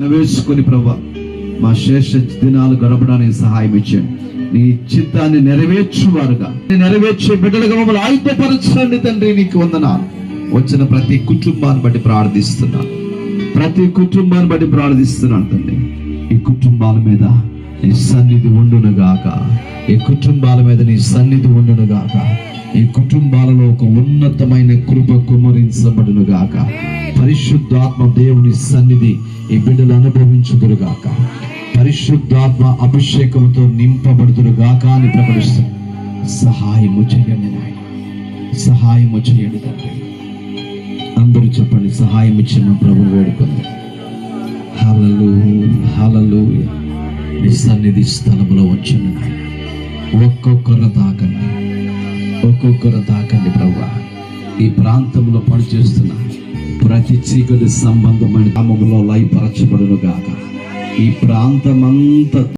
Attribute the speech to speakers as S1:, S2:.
S1: నెరవేర్చుకొని ప్రభా మా శేష దినాలు గడపడానికి సహాయం ఇచ్చాను నీ చిత్తాన్ని నెరవేర్చువారుగా. నెరవేర్చే బిడ్డలుగా మమ్మల్ని ఆయుధపరచండి తండ్రి నీకు వందనాలు. వచ్చిన ప్రతి కుటుంబాన్ని బట్టి ప్రార్థిస్తున్నాను. ప్రతి కుటుంబాన్ని బట్టి ప్రార్థిస్తున్నాను తండ్రి. ఈ కుటుంబాల మీద నీ సన్నిధి ఉండునుగాక. ఈ కుటుంబాల మీద నీ సన్నిధి ఉండునుగాక. ఈ కుటుంబాలలో ఒక ఉన్నతమైన కృప కుమరించబడును గాక పరిశుద్ధాత్మ దేవుని సన్నిధి ఈ బిడ్డలు అనుభవించుదురు గాక పరిశుద్ధాత్మ అభిషేకంతో నింపబడుదురు గాక అని ప్రకటిస్తూ సహాయము చేయండి నాయన. సహాయము చేయండి తండ్రి. అందరూ చెప్పండి సహాయం ఇచ్చిన ప్రభు వేడుకుంది. హలలు హలలు నీ సన్నిధి స్థలంలో వచ్చింది నాయన. ఒక్కొక్కరు తాకండి ఒక్కొక్కరు తాకండి ప్రభా ఈ ప్రాంతంలో పనిచేస్తున్న ప్రతి చీకటి సంబంధమైన నామములో లయపరచబడును గాక ఈ ప్రాంతమంతా